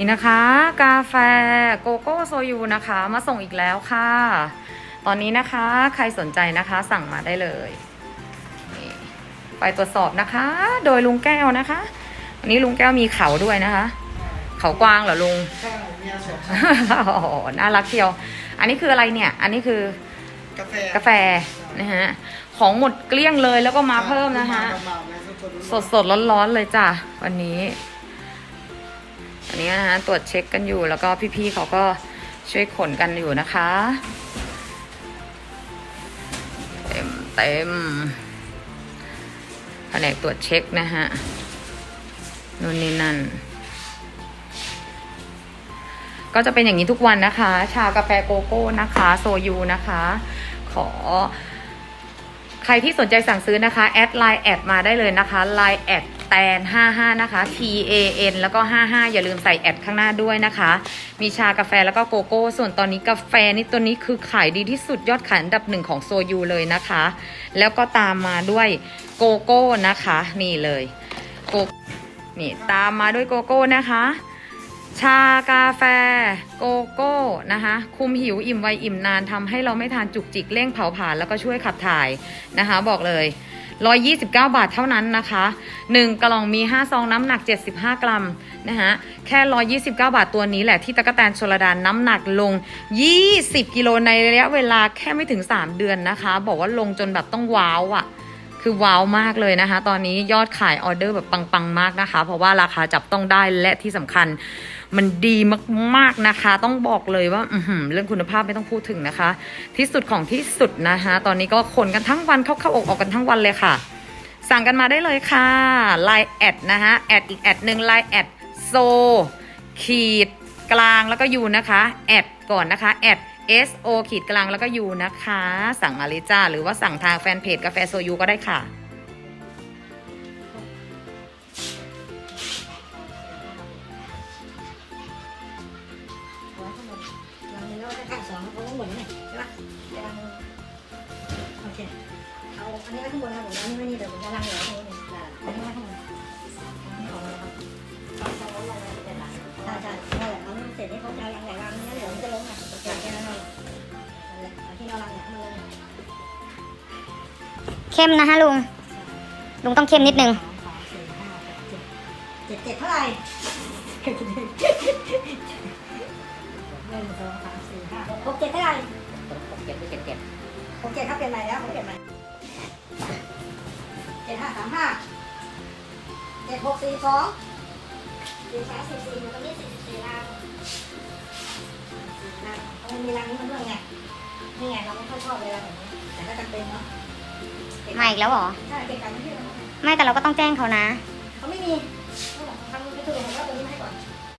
นี่นะคะ กาแฟโกโก้โซยูนะคะ มาส่งอีกแล้วค่ะ ตอนนี้นะคะใครสนใจนะคะสั่งมาได้เลยนี่ไปตรวจสอบนะคะ โดยลุงแก้วนะคะวันนี้ลุงแก้วมีเขาด้วยนะคะ เขากวางเหรอลุงใช่เมียสองโอ้โหน่ารักเชียว อันนี้คืออะไรเนี่ย อันนี้คือกาแฟกาแฟนะฮะของหมดเกลี้ยงเลยแล้วก็มาเพิ่มนะคะ สดสดๆร้อนๆเลยจ้ะวันนี้ อันนี้นะฮะตรวจเช็คกันอยู่แล้วก็พี่ๆเขาก็ช่วยขนกันอยู่นะคะ เต็มเต็มแผนกตรวจเช็คนะฮะนู่นนี่นั่น ก็จะเป็นอย่างนี้ทุกวันนะคะ ชากาแฟโกโก้นะคะ โซยูนะคะ ขอ ใครที่สนใจสั่งซื้อนะคะ แอดไลน์แอดมาได้เลยนะคะไลน์แอด แตน55 นะคะ T A N แล้วก็ 55 อย่าลืมใส่แอดข้างหน้าด้วยนะคะ มีชากาแฟแล้วก็โกโก้ ส่วนตอนนี้กาแฟนี่ตัวนี้คือขายดีที่สุดยอดขายอันดับหนึ่งของโซยูเลยนะคะ แล้วก็ตามมาด้วยโกโก้นะคะ นี่เลยโกนี่ตามมาด้วยโกโก้นะคะ ชากาแฟโกโก้นะคะ คุมหิวอิ่มไวอิ่มนานทำให้เราไม่ทานจุกจิกเร่งเผาผลาญแล้วก็ช่วยขับถ่ายนะคะ บอกเลย 129 บาทเท่านั้นนะคะ 1 กล่องมี 5 ซองน้ำหนัก 75 กรัมนะคะแค่ 129 บาทตัวนี้แหละที่ตะกแตนชลดานน้ำหนักลง 20 กิโลในระยะเวลาแค่ไม่ถึง 3 เดือนนะคะ บอกว่าลงจนแบบต้องว้าวอะ่ะ คือว้าวมากเลยนะคะ ตอนนี้ยอดขายออเดอร์แบบปังๆมากนะคะ เพราะว่าราคาจับต้องได้และที่สำคัญมันดีมากๆนะคะ ต้องบอกเลยว่าเรื่องคุณภาพไม่ต้องพูดถึงนะคะ ที่สุดของที่สุดนะคะ ตอนนี้ก็คนกันทั้งวันเข้าเข้าออกออกกันทั้งวันเลยค่ะ สั่งกันมาได้เลยค่ะ Line แอดนะคะแอดอีกแอดหนึ่ง Line แอดโซขีดกลางแล้วก็ยูนะคะแอดก่อนนะคะแอด S O ขีดกลางแล้วก็ยูนะคะ สั่งมาเลยจ้า หรือว่าสั่งทางแฟนเพจกาแฟโซยูก็ได้ค่ะเอาไว้ข้างบนนี้ข้างสองเขาก็หมุนเนี่ยใช่ปะเดี๋ยวลังนึงโอเคเอาอันนี้ไว้ข้างบนนะผมอันนี้ไม่นี่เดี๋ยวผมจะลังเหลือตรงนี้ เอาที่เราลังเนี่ยมันเลยเข้มนะฮะลุง ลุงต้องเข้มนิดนึงสองสามสี่ห้าหกเจ็ดเจ็ดเจ็ดเท่าไหร่หนึ่งสองสามสี่ห้าหกหกเจ็ดเท่าไหร่เก็บเก็บเก็บผมเจ็ดครับเปลี่ยนใหม่แล้วผมเปลี่ยนใหม่เจ็ดห้าสามห้าเจ็ดหกสี่สองสี่สามสี่สี่อยู่ตรงนี้สี่สี่รางสี่รางเพราะมันมีรางนี้มันด้วยไง นี่ไงเราไม่ค่อยชอบเลยรางแบบนี้แต่ก็จำเป็นเนาะมาอีกแล้วเหรอ ใช่เก่งกันไม่ใช่หรอไม่แต่เราก็ต้องแจ้งเขานะ เขาไม่มีเขาบอกทำมือไปถูกเขาก็